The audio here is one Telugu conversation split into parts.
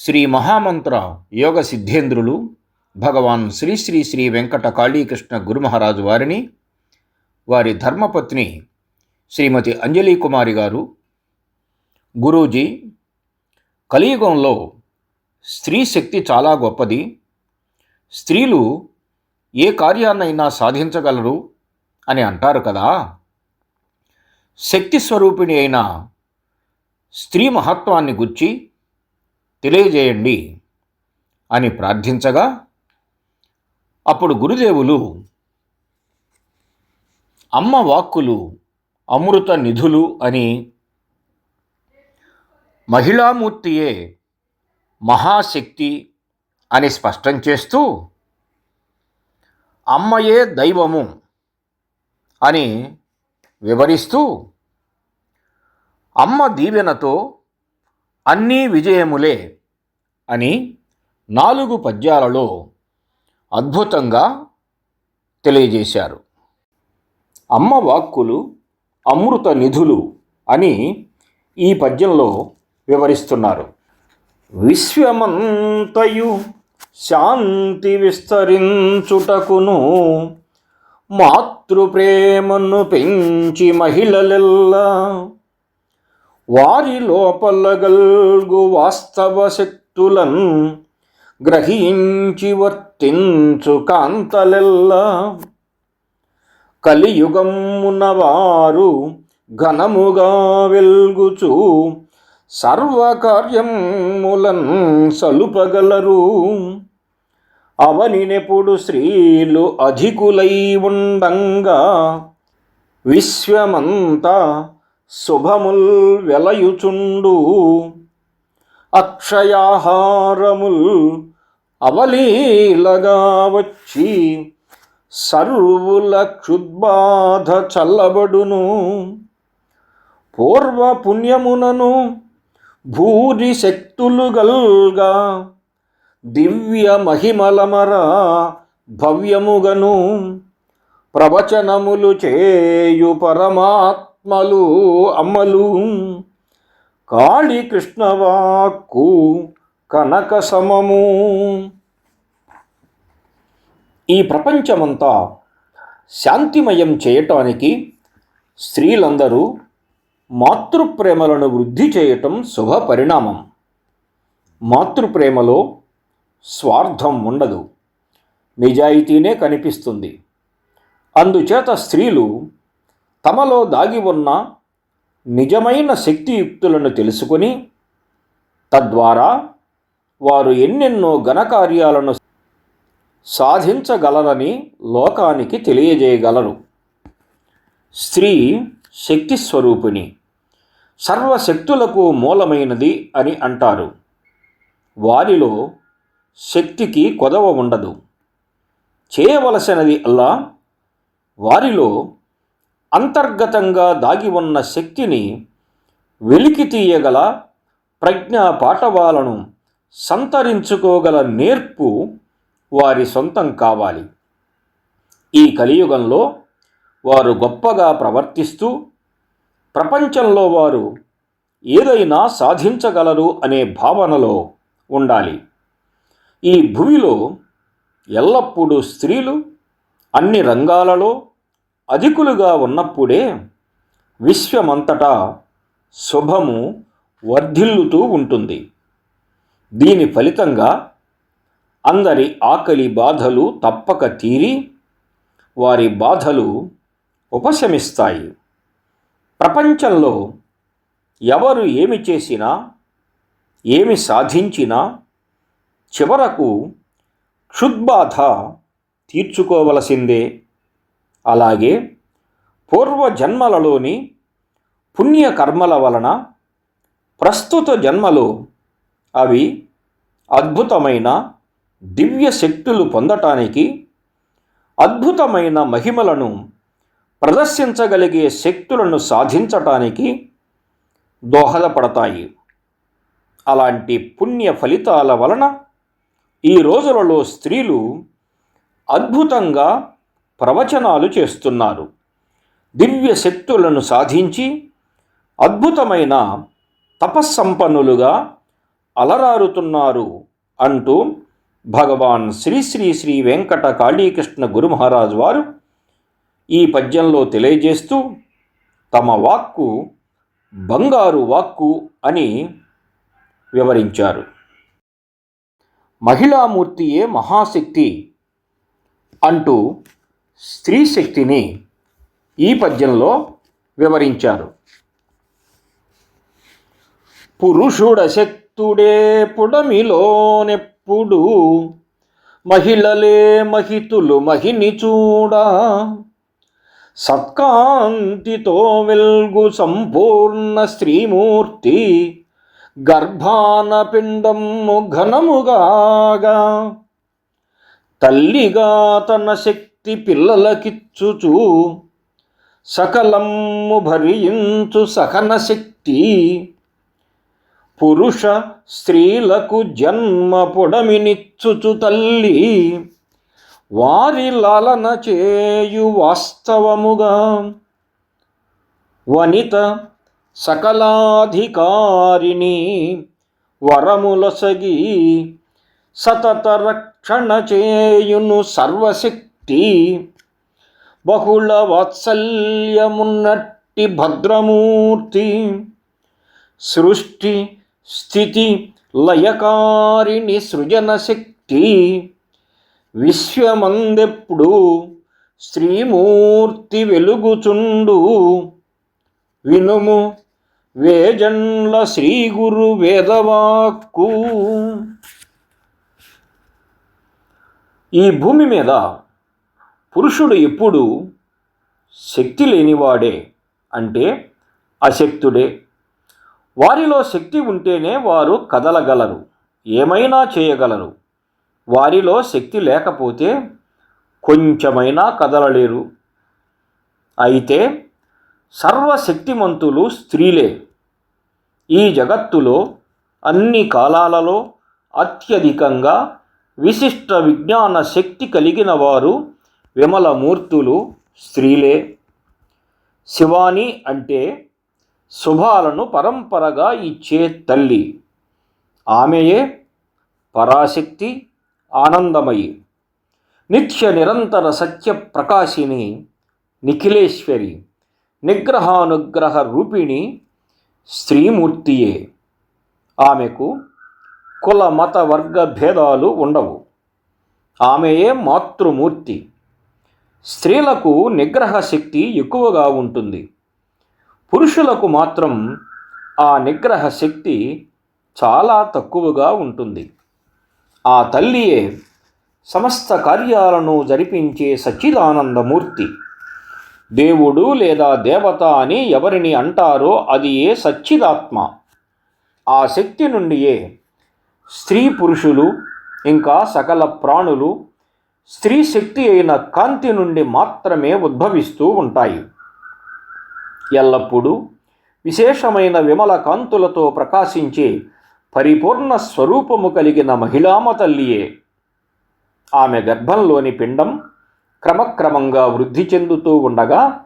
శ్రీ మహామంత్ర యోగ సిద్ధేంద్రులు భగవాన్ శ్రీ శ్రీ శ్రీ వెంకట కాళీకృష్ణ గురుమహారాజు వారిని వారి ధర్మపత్ని శ్రీమతి అంజలి కుమారి గారు గురూజీ కలియుగంలో స్త్రీ శక్తి చాలా గొప్పది. స్త్రీలు ఏ కార్యాన్నైనా సాధించగలరు అని అంటారు కదా. శక్తి స్వరూపిణి అయిన స్త్రీ మహత్వాన్ని గుర్చి తెలియజేయండి అని ప్రార్థించగా అప్పుడు గురుదేవులు అమ్మ వాక్కులు అమృత నిధులు అని మహిళామూర్తియే మహాశక్తి అని స్పష్టం చేస్తూ అమ్మయే దైవము అని వివరిస్తూ అమ్మ దీవెనతో అన్నీ విజయములే అని నాలుగు పద్యాలలో అద్భుతంగా తెలియజేశారు. అమ్మ వాక్కులు అమృత నిధులు అని ఈ పద్యంలో వివరిస్తున్నారు. విశ్వమంతయు శాంతి విస్తరించుటకును మాతృప్రేమను పెంచి మహిళలెల్లా వారి లోపల గల్గు వాస్తవ శక్తి భక్తులన్ గ్రహించి వర్తించు కాంతలెల్లా. కలియుగమునవారు ఘనముగా వెల్గుచు సర్వకార్యములన్ సలుపగలరు. అవనినెప్పుడు స్త్రీలు అధికులై ఉండంగా విశ్వమంతా శుభముల్ వెలయుచుండు. అక్షయాహారముల్ అవలీలగా వచ్చి సర్వుల క్షుద్బాధ చల్లబడును. పూర్వ పుణ్యమునను భూరి శక్తులు గల్గా దివ్య మహిమలమర భవ్యముగను. ప్రవచనములు చేయు పరమాత్మలు అమ్మలు కాళీ కృష్ణవాక్కు కనక సమము. ఈ ప్రపంచమంతా శాంతిమయం చేయటానికి స్త్రీలందరూ మాతృప్రేమలను వృద్ధి చేయటం శుభ పరిణామం. మాతృప్రేమలో స్వార్థం ఉండదు. నిజాయితీనే కనిపిస్తుంది. అందుచేత స్త్రీలు తమలో దాగి ఉన్న నిజమైన శక్తియుక్తులను తెలుసుకొని తద్వారా వారు ఎన్నెన్నో ఘనకార్యాలను సాధించగలరని లోకానికి తెలియజేయగలరు. స్త్రీ శక్తి స్వరూపిణి సర్వశక్తులకు మూలమైనది అని అంటారు. వారిలో శక్తికి కొదవ ఉండదు. చేయవలసినది అల్లా వారిలో అంతర్గతంగా దాగి ఉన్న శక్తిని వెలికి తీయగల ప్రజ్ఞా పాఠవాలను సంతరించుకోగల నేర్పు వారి సొంతం కావాలి. ఈ కలియుగంలో వారు గొప్పగా ప్రవర్తిస్తూ ప్రపంచంలో వారు ఏదైనా సాధించగలరు అనే భావనలో ఉండాలి. ఈ భూమిలో ఎల్లప్పుడూ స్త్రీలు అన్ని రంగాలలో అధికులుగా ఉన్నప్పుడే విశ్వమంతటా శుభము వర్ధిల్లుతూ ఉంటుంది. దీని ఫలితంగా అందరి ఆకలి బాధలు తప్పక తీరి వారి బాధలు ఉపశమిస్తాయి. ప్రపంచంలో ఎవరు ఏమి చేసినా ఏమి సాధించినా చివరకు క్షుద్బాధ తీర్చుకోవలసిందే. అలాగే పూర్వ జన్మలలోని పుణ్యకర్మల వలన ప్రస్తుత జన్మలో అవి అద్భుతమైన దివ్య శక్తులు పొందటానికి అద్భుతమైన మహిమలను ప్రదర్శించగలిగే శక్తులను సాధించటానికి దోహదపడతాయి. అలాంటి పుణ్య ఫలితాల వలన ఈ రోజులలో స్త్రీలు అద్భుతంగా ప్రవచనాలు చేస్తున్నారు. దివ్య శక్తులను సాధించి అద్భుతమైన తపస్సంపన్నులుగా అలరారుతున్నారు అంటూ భగవాన్ శ్రీ శ్రీ శ్రీ వెంకట కాళీకృష్ణ గురు మహారాజ్ వారు ఈ పద్యంలో తెలియజేస్తూ తమ వాక్కు బంగారు వాక్కు అని వివరించారు. మహిళామూర్తియే మహాశక్తి అంటూ స్త్రీ శక్తిని ఈ పద్యంలో వివరించారు. పురుషుడ శక్తుడే పుడమిలోనెప్పుడు మహిళలే మహితులు మహిని చూడా. సత్కాంతితో వెల్గు సంపూర్ణ స్త్రీమూర్తి గర్భాన పిండము ఘనముగాగా. తల్లిగా తన శక్తి పిల్లలకిచ్చుచు సకలమ్ము భరించు సహన శక్తి. పురుష స్త్రీలకు జన్మ పొడమినిచ్చుచు తల్లి. వారి లాలన చేయు వాస్తవముగా. వనిత సకలాధికారిణి వరములసగి సతత రక్షణ చేయును సర్వశక్తి. బహుళ వాత్సల్యమున్నట్టి భద్రమూర్తి సృష్టి స్థితి లయకారిణి సృజన శక్తి విశ్వమందెప్పుడు శ్రీమూర్తి వెలుగుచుండు. వినుము వేజండ్ల శ్రీ గురు వేదవాక్కు. ఈ భూమి మీద పురుషుడు ఎప్పుడు శక్తి లేనివాడే అంటే అశక్తుడే. వారిలో శక్తి ఉంటేనే వారు కదలగలరు ఏమైనా చేయగలరు. వారిలో శక్తి లేకపోతే కొంచెమైనా కదలలేరు. అయితే సర్వశక్తిమంతులు స్త్రీలే. ఈ జగత్తులో అన్ని కాలాలలో అత్యధికంగా విశిష్ట విజ్ఞాన శక్తి కలిగిన వారు విమలమూర్తులు స్త్రీలే. శివాని అంటే శుభాలను పరంపరగా ఇచ్చే తల్లి. ఆమెయే పరాశక్తి ఆనందమయి. నిత్య నిరంతర సత్య ప్రకాశిని నిఖిలేశ్వరి నిగ్రహానుగ్రహ రూపిణి స్త్రీమూర్తియే ఆమెకు కుల మత వర్గ భేదాలు ఉండవు. ఆమెయే మాతృమూర్తి. స్త్రీలకు నిగ్రహ శక్తి ఎక్కువగా ఉంటుంది. పురుషులకు మాత్రం ఆ నిగ్రహ శక్తి చాలా తక్కువగా ఉంటుంది. ఆ తల్లియే సమస్త కార్యాలను జరిపించే సచ్చిదానందమూర్తి. దేవుడు లేదా దేవత అని ఎవరిని అంటారో అది ఏ సచ్చిదాత్మ. ఆ శక్తి నుండియే స్త్రీ పురుషులు ఇంకా సకల ప్రాణులు స్త్రీ శక్తి అయిన కాంతి నుండి మాత్రమే ఉద్భవిస్తూ ఉంటాయి. ఎల్లప్పుడూ విశేషమైన విమల కాంతులతో ప్రకాశించే పరిపూర్ణ స్వరూపము కలిగిన మహిళామ తల్లియే. ఆమె గర్భంలోని పిండం క్రమక్రమంగా వృద్ధి చెందుతూ ఉండగా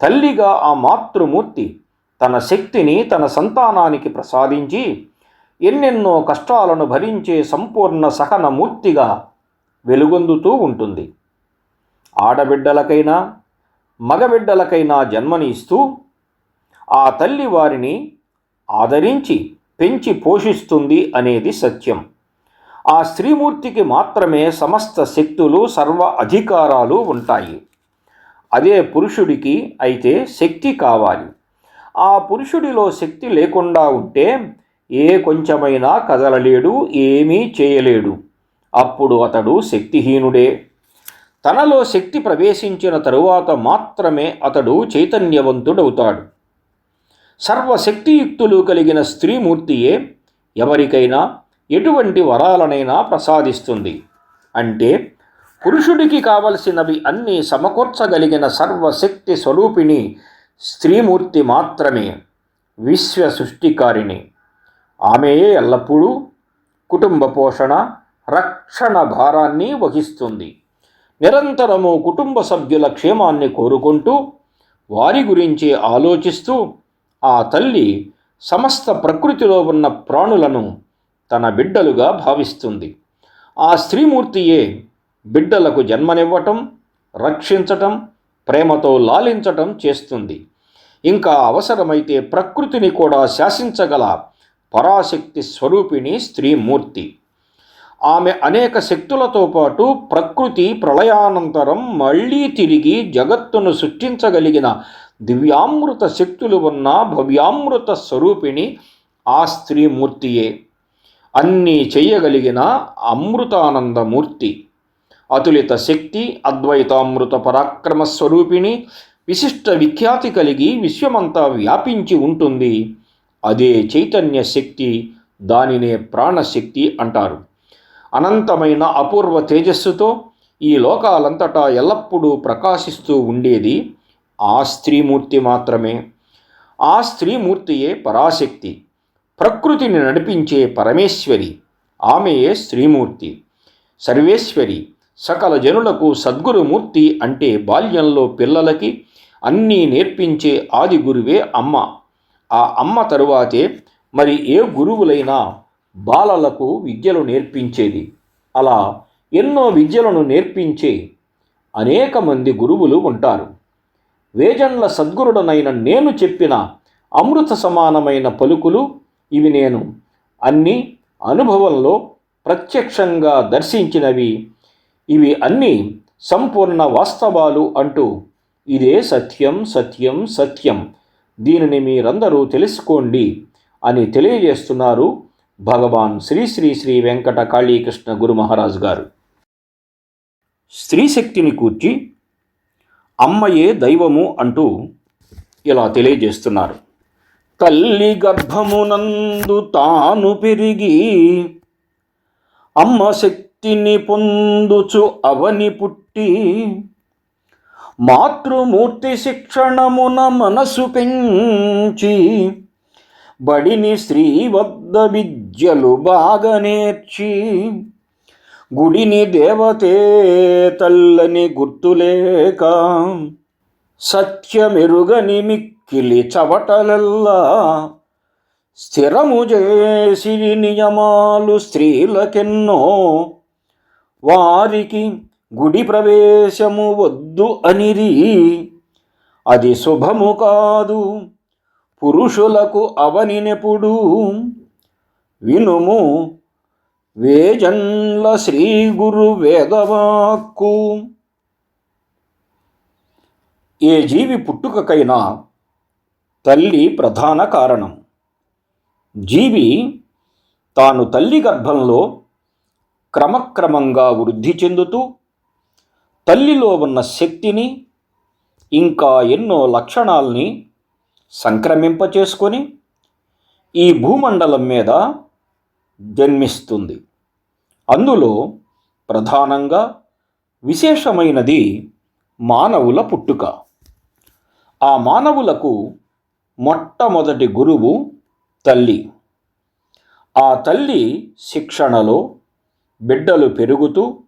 తల్లిగా ఆ మాతృమూర్తి తన శక్తిని తన సంతానానికి ప్రసాదించి ఎన్నెన్నో కష్టాలను భరించే సంపూర్ణ సహన మూర్తిగా వెలుగొందుతూ ఉంటుంది. ఆడబిడ్డలకైనా మగబిడ్డలకైనా జన్మని ఇస్తూ ఆ తల్లి వారిని ఆదరించి పెంచి పోషిస్తుంది అనేది సత్యం. ఆ స్త్రీమూర్తికి మాత్రమే సమస్త శక్తులు సర్వ అధికారాలు ఉంటాయి. అదే పురుషుడికి అయితే శక్తి కావాలి. ఆ పురుషుడిలో శక్తి లేకుండా ఉంటే ఏ కొంచెమైనా కదలలేడు ఏమీ చేయలేడు. అప్పుడు అతడు శక్తిహీనుడే. తనలో శక్తి ప్రవేశించిన తరువాత మాత్రమే అతడు చైతన్యవంతుడవుతాడు. సర్వశక్తియుక్తులు కలిగిన స్త్రీమూర్తియే ఎవరికైనా ఎటువంటి వరాలనైనా ప్రసాదిస్తుంది. అంటే పురుషుడికి కావలసినవి అన్నీ సమకూర్చగలిగిన సర్వశక్తి స్వరూపిణి స్త్రీమూర్తి మాత్రమే విశ్వ సృష్టికారిణి ఆమెయే ఎల్లప్పుడూ కుటుంబ పోషణ రక్షణ భారాన్ని వహిస్తుంది. నిరంతరము కుటుంబ సభ్యుల క్షేమాన్ని కోరుకుంటూ వారి గురించి ఆలోచిస్తూ ఆ తల్లి సమస్త ప్రకృతిలో ఉన్న ప్రాణులను తన బిడ్డలుగా భావిస్తుంది. ఆ స్త్రీమూర్తియే బిడ్డలకు జన్మనివ్వటం రక్షించటం ప్రేమతో లాలించటం చేస్తుంది. ఇంకా అవసరమైతే ప్రకృతిని కూడా శాసించగల పరాశక్తి స్వరూపిణి స్త్రీమూర్తి. ఆమె అనేక శక్తులతో పాటు ప్రకృతి ప్రళయానంతరం మళ్ళీ తిరిగి జగత్తును సృష్టించగలిగిన దివ్యామృత శక్తులు ఉన్న భవ్యామృత స్వరూపిణి ఆ స్త్రీమూర్తియే. అన్నీ చేయగలిగిన అమృతానందమూర్తి. అతులిత శక్తి అద్వైతామృత పరాక్రమ స్వరూపిణి విశిష్ట విఖ్యాతి కలిగి విశ్వమంతా వ్యాపించి ఉంటుంది. అదే చైతన్య శక్తి దానినే ప్రాణశక్తి అంటారు. అనంతమైన అపూర్వ తేజస్సుతో ఈ లోకాలంతటా ఎల్లప్పుడూ ప్రకాశిస్తూ ఉండేది ఆ స్త్రీమూర్తి మాత్రమే. ఆ స్త్రీమూర్తియే పరాశక్తి ప్రకృతిని నడిపించే పరమేశ్వరి ఆమెయే స్త్రీమూర్తి. సర్వేశ్వరి సకల జనులకు సద్గురుమూర్తి అంటే బాల్యంలో పిల్లలకి అన్నీ నేర్పించే ఆది గురువే అమ్మ. ఆ అమ్మ తరువాతే మరి ఏ గురువులైనా బాలలకు విద్యలు నేర్పించేది. అలా ఎన్నో విద్యలను నేర్పించే అనేక మంది గురువులు ఉంటారు. వేజన్ల సద్గురుడనైన నేను చెప్పిన అమృత సమానమైన పలుకులు ఇవి నేను అన్ని అనుభవంలో ప్రత్యక్షంగా దర్శించినవి. ఇవి అన్నీ సంపూర్ణ వాస్తవాలు అంటూ ఇదే సత్యం సత్యం సత్యం. దీనిని మీరందరూ తెలుసుకోండి అని తెలియజేస్తున్నారు భగవాన్ శ్రీ శ్రీ శ్రీ వెంకట కాళీకృష్ణ గురు మహారాజ్ గారు. స్త్రీశక్తిని కూర్చి అమ్మయే దైవము అంటూ ఇలా తెలియజేస్తున్నారు. తల్లి గర్భమునందు తాను పెరిగి అమ్మ శక్తిని పొందుచు అవని పుట్టి మాతృమూర్తి శిక్షణమున మనసు పెంచి బడిని స్త్రీ వద్ద విద్యలు బాగా నేర్చి గుడిని దేవతే తల్లని గుర్తులేక సత్యమెరుగని మిక్కిలి చవటలల్లా స్థిరము చేసి నియమాలు స్త్రీలకెన్నో వారికి గుడి ప్రవేశము వద్దు అనిరి. అది శుభము కాదు. పురుషులకు అవనినెప్పుడు వినుము వేజండ్ల శ్రీ గురు వేదవాక్కు. ఏ జీవి పుట్టుకకైనా తల్లి ప్రధాన కారణం. జీవి తాను తల్లి గర్భంలో క్రమక్రమంగా వృద్ధి చెందుతూ తల్లిలో ఉన్న శక్తిని ఇంకా ఎన్నో లక్షణాల్ని సంక్రమింపచేసుకొని ఈ భూమండలం మీద జన్మిస్తుంది. అందులో ప్రధానంగా విశేషమైనది మానవుల పుట్టుక. ఆ మానవులకు మొట్టమొదటి గురువు తల్లి. ఆ తల్లి శిక్షణలో బిడ్డలు పెరుగుతూ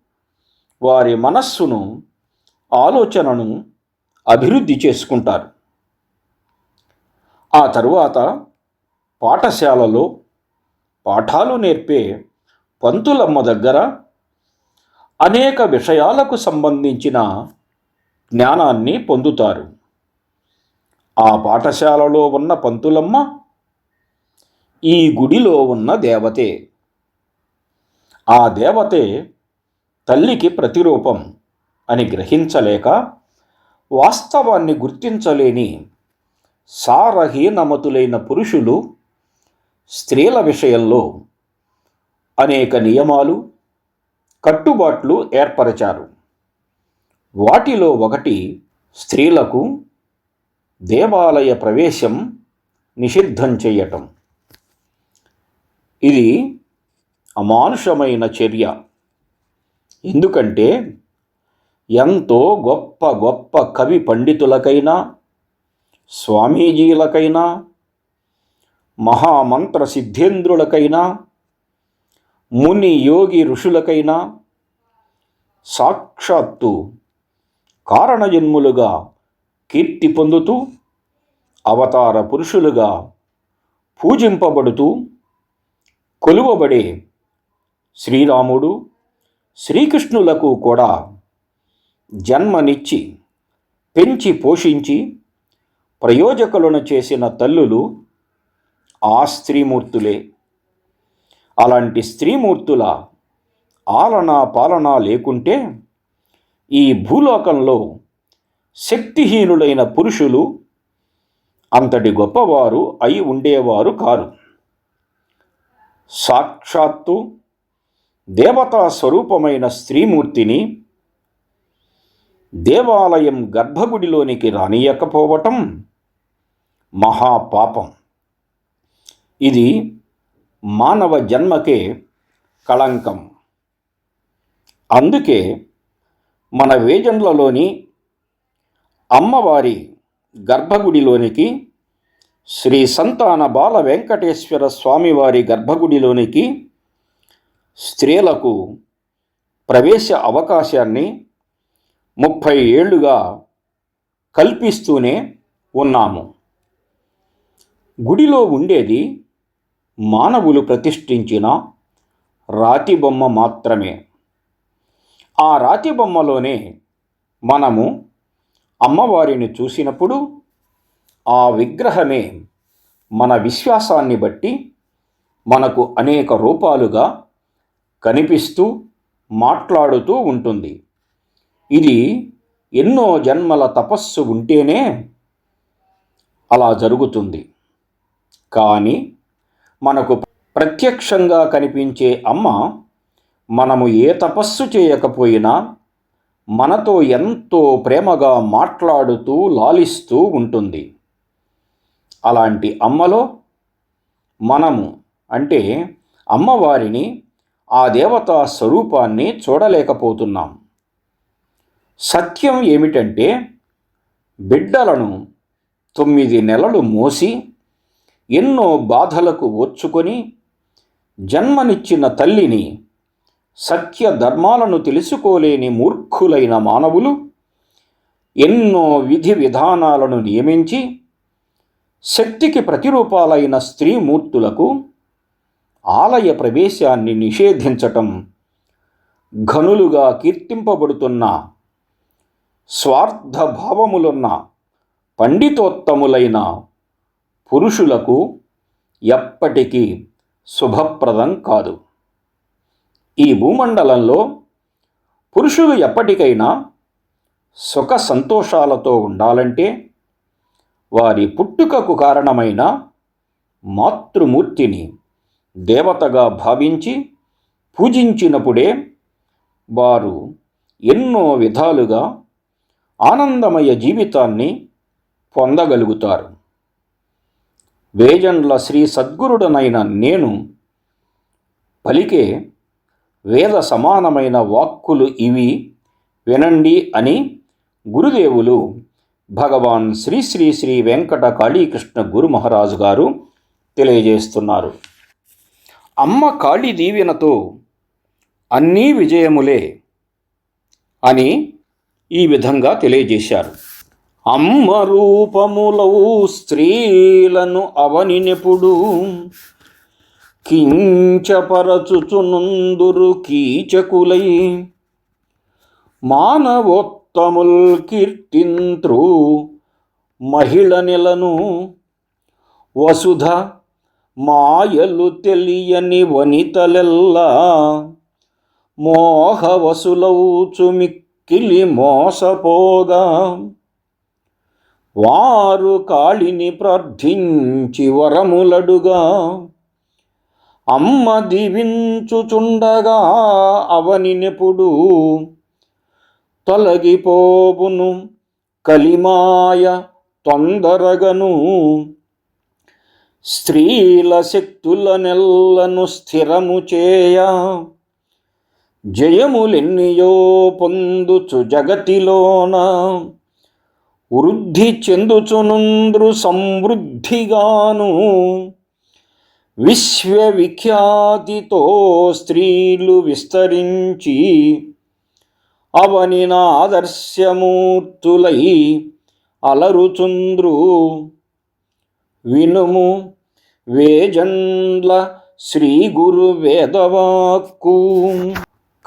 వారి మనస్సును ఆలోచనను అభివృద్ధి చేసుకుంటారు. ఆ తరువాత పాఠశాలలో పాఠాలు నేర్పే పంతులమ్మ దగ్గర అనేక విషయాలకు సంబంధించిన జ్ఞానాన్ని పొందుతారు. ఆ పాఠశాలలో ఉన్న పంతులమ్మ ఈ గుడిలో ఉన్న దేవతే. ఆ దేవతే తల్లికి ప్రతిరూపం అని గ్రహించలేక వాస్తవాన్ని గుర్తించలేని సారహీనమతులైన పురుషులు స్త్రీల విషయంలో అనేక నియమాలు కట్టుబాట్లు ఏర్పరచారు. వాటిలో ఒకటి స్త్రీలకు దేవాలయ ప్రవేశం నిషిద్ధం చేయటం. ఇది అమానుషమైన చర్య. ఎందుకంటే ఎంతో గొప్ప గొప్ప కవి పండితులకైనా స్వామీజీలకైనా మహామంత్ర సిద్ధేంద్రులకైనా ముని యోగి ఋషులకైనా సాక్షాత్తు కారణజన్ములుగా కీర్తి పొందుతూ అవతార పురుషులుగా పూజింపబడుతూ కొలువబడే శ్రీరాముడు శ్రీకృష్ణులకు కూడా జన్మనిచ్చి పెంచి పోషించి ప్రయోజకులను చేసిన తల్లులు ఆ స్త్రీమూర్తులే. అలాంటి స్త్రీమూర్తుల ఆలన పాలన లేకుంటే ఈ భూలోకంలో శక్తిహీనులైన పురుషులు అంతటి గొప్పవారు అయి ఉండేవారు కారు. సాక్షాత్తు దేవతా స్వరూపమైన స్త్రీమూర్తిని దేవాలయం గర్భగుడిలోనికి రానియకపోవటం మహాపాపం. ఇది మానవ జన్మకే కళంకం. అందుకే మన వేజండ్లలోని అమ్మవారి గర్భగుడిలోనికి శ్రీ సంతాన బాల వెంకటేశ్వర స్వామివారి గర్భగుడిలోనికి స్త్రీలకు ప్రవేశ అవకాశాన్ని ముప్పై ఏళ్ళుగా కల్పిస్తూనే ఉన్నాము. గుడిలో ఉండేది మానవులు ప్రతిష్ఠించిన రాతి బొమ్మ మాత్రమే. ఆ రాతి బొమ్మలోనే మనము అమ్మవారిని చూసినప్పుడు ఆ విగ్రహమే మన విశ్వాసాన్ని బట్టి మనకు అనేక రూపాలుగా కనిపిస్తూ మాట్లాడుతూ ఉంటుంది. ఇది ఎన్నో జన్మల తపస్సు ఉంటేనే అలా జరుగుతుంది. కానీ మనకు ప్రత్యక్షంగా కనిపించే అమ్మ మనము ఏ తపస్సు చేయకపోయినా మనతో ఎంతో ప్రేమగా మాట్లాడుతూ లాలిస్తూ ఉంటుంది. అలాంటి అమ్మలో మనము అంటే అమ్మవారిని ఆ దేవతా స్వరూపాన్ని చూడలేకపోతున్నాం. సత్యం ఏమిటంటే బిడ్డలను తొమ్మిది నెలలు మోసి ఎన్నో బాధలకు ఓర్చుకొని జన్మనిచ్చిన తల్లిని సత్య ధర్మాలను తెలుసుకోలేని మూర్ఖులైన మానవులు ఎన్నో విధి విధానాలను నియమించి శక్తికి ప్రతిరూపాలైన స్త్రీమూర్తులకు ఆలయ ప్రవేశాన్ని నిషేధించటం ఘనులుగా కీర్తింపబడుతున్న స్వార్థ భావములున్న పండితోత్తములైన పురుషులకు ఎప్పటికీ శుభప్రదం కాదు. ఈ భూమండలంలో పురుషులు ఎప్పటికైనా సుఖ సంతోషాలతో ఉండాలంటే వారి పుట్టుకకు కారణమైన మాతృమూర్తిని దేవతగా భావించి పూజించినప్పుడే వారు ఎన్నో విధాలుగా ఆనందమయ జీవితాన్ని పొందగలుగుతారు. వేజండ్ల శ్రీ సద్గురుడనైన నేను పలికే వేద సమానమైన వాక్కులు ఇవి వినండి అని గురుదేవులు భగవాన్ శ్రీ శ్రీ శ్రీ వెంకట కాళీకృష్ణ గురు మహారాజు గారు తెలియజేస్తున్నారు. అమ్మ కాళీ దీవెనతో అన్నీ విజయములే అని ఈ విధంగా తెలియజేశారు. అమ్మ రూపములౌ స్త్రీలను అవనినెప్పుడు కించపరచుచునుందురు కీచకులై మానవోత్తముల్ కీర్తింత్రు మహిళ నెలను వసుధ మాయలు తెలియని వనితలెల్లా మోహవసులౌచు కిలి మోసపోగా. వారు కాళిని ప్రార్థించి వరములడుగా. అమ్మ దీవించుచుండగా అవనినెప్పుడు తొలగిపోవును. కలిమాయ తొందరగను. స్త్రీల శక్తుల నెల్లను స్థిరము చేయ. జయములెన్నియో పొందుచు జగతిలోన. వృద్ధి చెందుచునుంద్రు సమృద్ధిగాను. విశ్వవిఖ్యాతితో స్త్రీలు విస్తరించి అవని ఆదర్శమూర్తులై అలరుచుంద్రు. వినుము వేజండ్ల శ్రీ గురు వేదవాక్కు.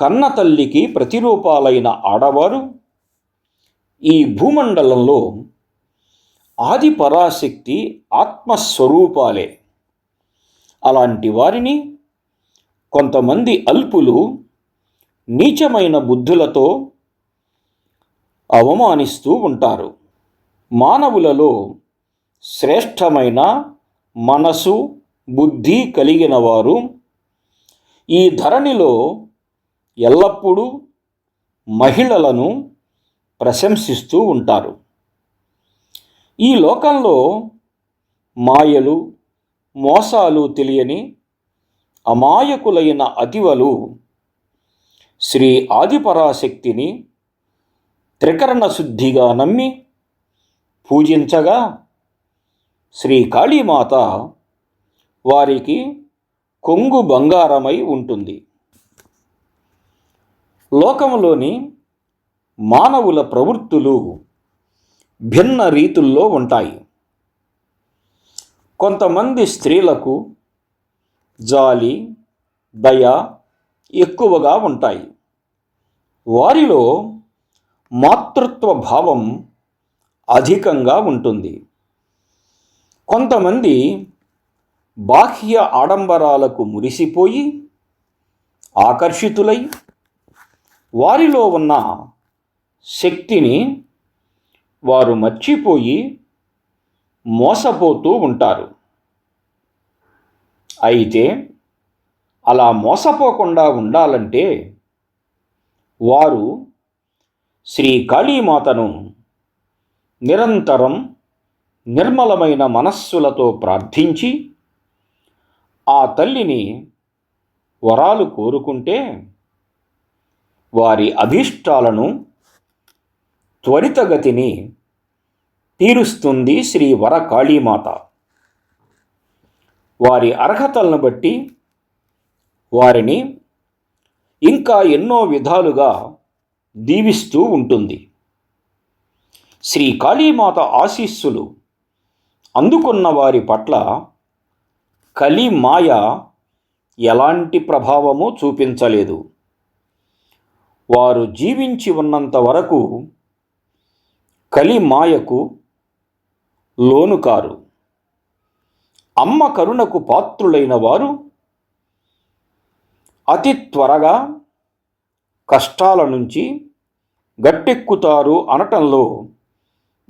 కన్న తల్లికి ప్రతిరూపాలైన ఆడవారు ఈ భూమండలంలో ఆది పరాశక్తి ఆత్మస్వరూపాలే. అలాంటి వారిని కొంతమంది అల్పులు నీచమైన బుద్ధులతో అవమానిస్తూ ఉంటారు. మానవులలో శ్రేష్టమైన మనసు బుద్ధి కలిగిన వారు ఈ ధరణిలో ఎల్లప్పుడూ మహిళలను ప్రశంసిస్తూ ఉంటారు. ఈ లోకంలో మాయలు మోసాలు తెలియని అమాయకులైన అతివలు శ్రీ ఆదిపరాశక్తిని త్రికరణ శుద్ధిగా నమ్మి పూజించగా శ్రీ కాళీమాత వారికి కొంగు బంగారమై ఉంటుంది. లోకంలోని మానవుల ప్రవృత్తులు భిన్న రీతుల్లో ఉంటాయి. కొంతమంది స్త్రీలకు జాలి దయ ఎక్కువగా ఉంటాయి. వారిలో మాతృత్వ భావం అధికంగా ఉంటుంది. కొంతమంది బాహ్య ఆడంబరాలకు మురిసిపోయి ఆకర్షితులై వారిలో ఉన్న శక్తిని వారు మర్చిపోయి మోసపోతూ ఉంటారు. అయితే అలా మోసపోకుండా ఉండాలంటే వారు శ్రీ కాళీమాతను నిరంతరం నిర్మలమైన మనస్సులతో ప్రార్థించి ఆ తల్లిని వరాలు కోరుకుంటే వారి అభీష్టాలను త్వరితగతిని తీరుస్తుంది శ్రీ వర కాళీమాత వారి అర్హతలను బట్టి వారిని ఇంకా ఎన్నో విధాలుగా దీవిస్తూ ఉంటుంది. శ్రీ కాళీమాత ఆశీస్సులు అందుకున్న వారి పట్ల కలి మాయ ఎలాంటి ప్రభావము చూపించలేదు. వారు జీవించి ఉన్నంత వరకు కలి మాయకు లోనుకారు అమ్మ కరుణకు పాత్రులైన వారు అతి త్వరగా కష్టాల నుంచి గట్టెక్కుతారు అనటంలో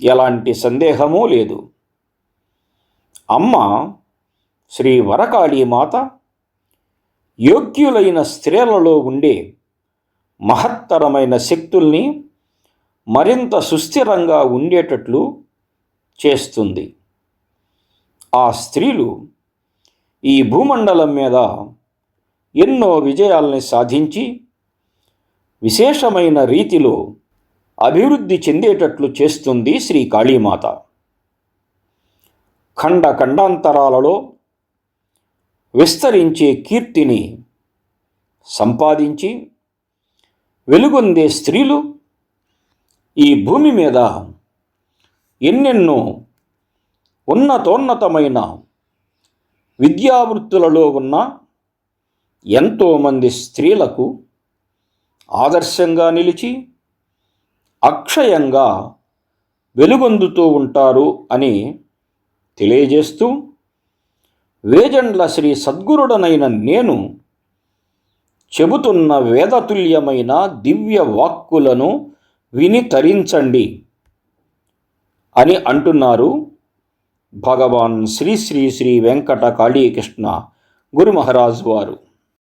ఎలాంటి సందేహమూ లేదు. అమ్మ శ్రీ వరకాళీమాత యోగ్యులైన స్త్రీలలో ఉండే మహత్తరమైన శక్తుల్ని మరింత సుస్థిరంగా ఉండేటట్లు చేస్తుంది. ఆ స్త్రీలు ఈ భూమండలం మీద ఎన్నో విజయాల్ని సాధించి విశేషమైన రీతిలో అభివృద్ధి చెందేటట్లు చేస్తుంది శ్రీ కాళీమాత. ఖండ ఖండాంతరాలలో విస్తరించే కీర్తిని సంపాదించి వెలుగొందే స్త్రీలు ఈ భూమి మీద ఎన్నెన్నో ఉన్నతోన్నతమైన విద్యావృత్తులలో ఉన్న ఎంతోమంది స్త్రీలకు ఆదర్శంగా నిలిచి అక్షయంగా వెలుగొందుతూ ఉంటారు అని తెలియజేస్తూ వేజండ్ల శ్రీ సద్గురుడనైన నేను చెబుతున్న వేదతుల్యమైన దివ్య వాక్కులను విని తరించండి అని అంటున్నారు భగవాన్ శ్రీ శ్రీ శ్రీ వెంకట కాళీకృష్ణ గురు మహారాజ్ వారు.